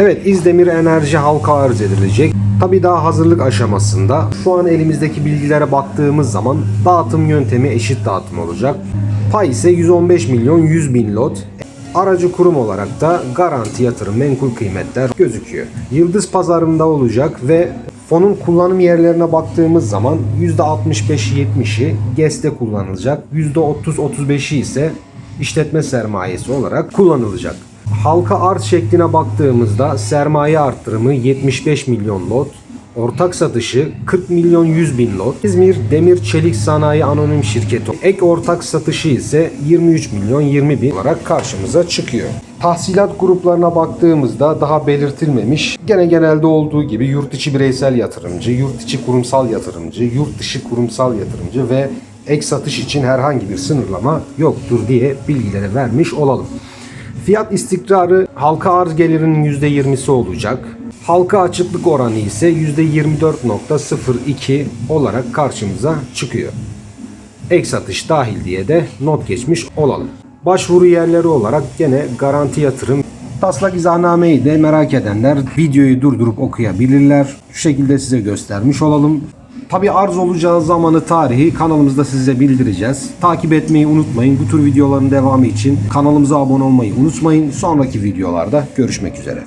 Evet İzdemir Enerji halka arz edilecek. Tabi daha hazırlık aşamasında. Şu an elimizdeki bilgilere baktığımız zaman dağıtım yöntemi eşit dağıtım olacak. Pay ise 115 milyon 100 bin lot. Aracı kurum olarak da garanti yatırım menkul kıymetler gözüküyor. Yıldız pazarında olacak ve fonun kullanım yerlerine baktığımız zaman %65-70'i GES'te kullanılacak. %30-35'i ise işletme sermayesi olarak kullanılacak. Halka arz şekline baktığımızda sermaye arttırımı 75 milyon lot, ortak satışı 40 milyon 100 bin lot, İzmir Demir Çelik Sanayi Anonim Şirketi ek ortak satışı ise 23 milyon 20 bin olarak karşımıza çıkıyor. Tahsilat gruplarına baktığımızda daha belirtilmemiş. Gene genelde olduğu gibi yurt içi bireysel yatırımcı, yurt içi kurumsal yatırımcı, yurt dışı kurumsal yatırımcı ve ek satış için herhangi bir sınırlama yoktur diye bilgileri vermiş olalım. Fiyat istikrarı halka arz gelirinin %20'si olacak. Halka açıklık oranı ise %24.02 olarak karşımıza çıkıyor. Ek satış dahil diye de not geçmiş olalım. Başvuru yerleri olarak gene garanti yatırım. Taslak izahnameyi de merak edenler videoyu durdurup okuyabilirler. Şu şekilde size göstermiş olalım. Tabi arz olacağı zamanı tarihi kanalımızda size bildireceğiz. Takip etmeyi unutmayın. Bu tür videoların devamı için kanalımıza abone olmayı unutmayın. Sonraki videolarda görüşmek üzere.